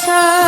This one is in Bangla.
আশা